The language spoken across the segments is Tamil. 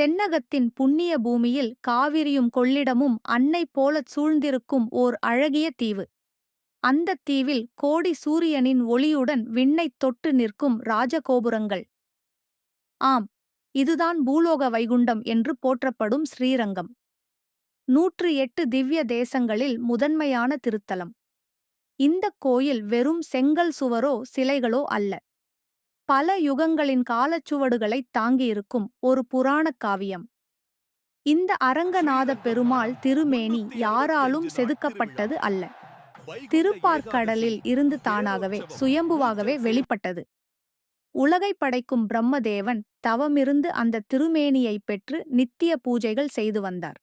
தென்னகத்தின் புண்ணிய பூமியில் காவிரியும் கொள்ளிடமும் அன்னை போலச் சூழ்ந்திருக்கும் ஓர் அழகிய தீவு. அந்தத் தீவில் கோடி சூரியனின் ஒளியுடன் விண்ணைத் தொட்டு நிற்கும் ராஜகோபுரங்கள். ஆம் இதுதான் பூலோக வைகுண்டம் என்று போற்றப்படும் ஸ்ரீரங்கம். நூற்று எட்டு திவ்ய தேசங்களில் முதன்மையான திருத்தலம். இந்தக் கோயில் வெறும் செங்கல் சுவரோ சிலைகளோ அல்ல. பல யுகங்களின் காலச்சுவடுகளைத் தாங்கியிருக்கும் ஒரு புராணக் காவியம். இந்த அரங்கநாத பெருமாள் திருமேனி யாராலும் செதுக்கப்பட்டது அல்ல. திருப்பார்க்கடலில் இருந்து தானாகவே சுயம்புவாகவே வெளிப்பட்டது. உலகை படைக்கும் பிரம்மதேவன் தவமிருந்து அந்த திருமேனியைப் பெற்று நித்திய பூஜைகள் செய்து வந்தார்.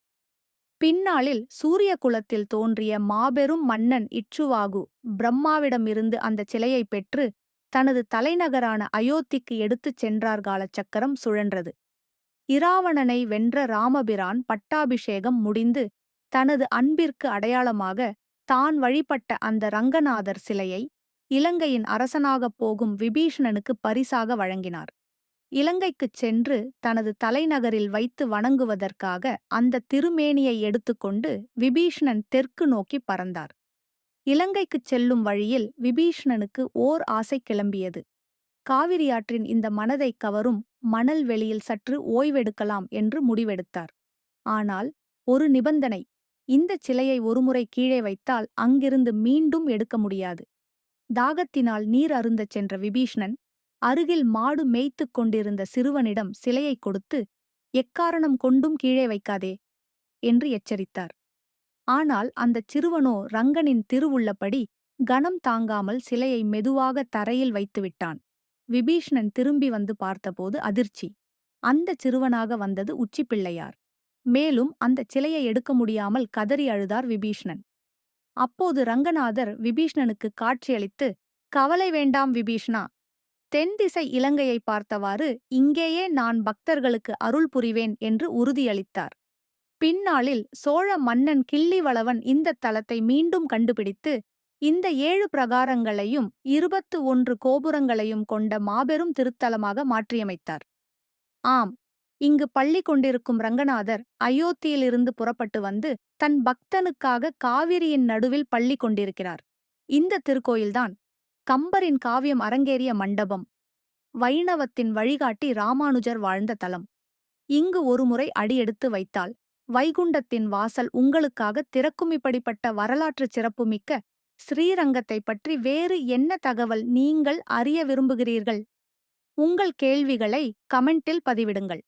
பின்னாளில் சூரிய குலத்தில் தோன்றிய மாபெரும் மன்னன் இச்சுவாகு பிரம்மாவிடமிருந்து அந்த சிலையைப் பெற்று தனது தலைநகரான அயோத்திக்கு எடுத்துச் சென்றார்கால சக்கரம் சுழன்றது. இராவணனை வென்ற ராமபிரான் பட்டாபிஷேகம் முடிந்து தனது அன்பிற்கு அடையாளமாக தான் வழிபட்ட அந்த ரங்கநாதர் சிலையை இலங்கையின் அரசனாகப் போகும் விபீஷணனுக்கு பரிசாக வழங்கினார். இலங்கைக்குச் சென்று தனது தலைநகரில் வைத்து வணங்குவதற்காக அந்த திருமேனியை எடுத்துக்கொண்டு விபீஷணன் தெற்கு நோக்கி பறந்தார். இலங்கைக்குச் செல்லும் வழியில் விபீஷணனுக்கு ஓர் ஆசை கிளம்பியது. காவிரியாற்றின் இந்த மனதைக் கவரும் மணல் வெளியில் சற்று ஓய்வெடுக்கலாம் என்று முடிவெடுத்தார். ஆனால் ஒரு நிபந்தனை இந்தச் சிலையை ஒருமுறை கீழே வைத்தால் அங்கிருந்து மீண்டும் எடுக்க முடியாது. தாகத்தினால் நீர் அருந்தச் சென்ற விபீஷ்ணன் அருகில் மாடு மேய்த்துக் கொண்டிருந்த சிறுவனிடம் சிலையைக் கொடுத்து எக்காரணம் கொண்டும் கீழே வைக்காதே என்று எச்சரித்தார். ஆனால் அந்தச் சிறுவனோ ரங்கனின் திருவுள்ளபடி கனம் தாங்காமல் சிலையை மெதுவாக தரையில் வைத்துவிட்டான் விபீஷ்ணன் திரும்பி வந்து பார்த்தபோது அதிர்ச்சி. அந்தச் சிறுவனாக வந்தது உச்சிப்பிள்ளையார் மேலும் அந்தச் சிலையை எடுக்க முடியாமல் கதறி அழுதார் விபீஷ்ணன். அப்போது ரங்கநாதர் விபீஷ்ணனுக்கு காட்சியளித்து கவலை வேண்டாம் விபீஷ்ணா. தென் திசை இலங்கையை பார்த்தவாறு இங்கேயே நான் பக்தர்களுக்கு அருள் புரிவேன் என்று உறுதியளித்தார். பின்னாளில் சோழ மன்னன் கிள்ளிவளவன் இந்தத் தலத்தை மீண்டும் கண்டுபிடித்து இந்த ஏழு பிரகாரங்களையும் இருபத்து ஒன்று கோபுரங்களையும் கொண்ட மாபெரும் திருத்தலமாக மாற்றியமைத்தார். ஆம் இங்கு பள்ளி கொண்டிருக்கும் ரங்கநாதர் அயோத்தியிலிருந்து புறப்பட்டு வந்து தன் பக்தனுக்காக காவிரியின் நடுவில் பள்ளி கொண்டிருக்கிறார். இந்த திருக்கோயில்தான் கம்பரின் காவியம் அரங்கேறிய மண்டபம் வைணவத்தின் வழிகாட்டி ராமானுஜர் வாழ்ந்த தலம். இங்கு ஒருமுறை அடியெடுத்து வைத்தால் வைகுண்டத்தின் வாசல் உங்களுக்காக திறக்கும் இப்படிப்பட்ட வரலாற்றுச் சிறப்புமிக்க ஸ்ரீரங்கத்தை பற்றி வேறு என்ன தகவல் நீங்கள் அறிய விரும்புகிறீர்கள்? உங்கள் கேள்விகளை கமெண்டில் பதிவிடுங்கள்.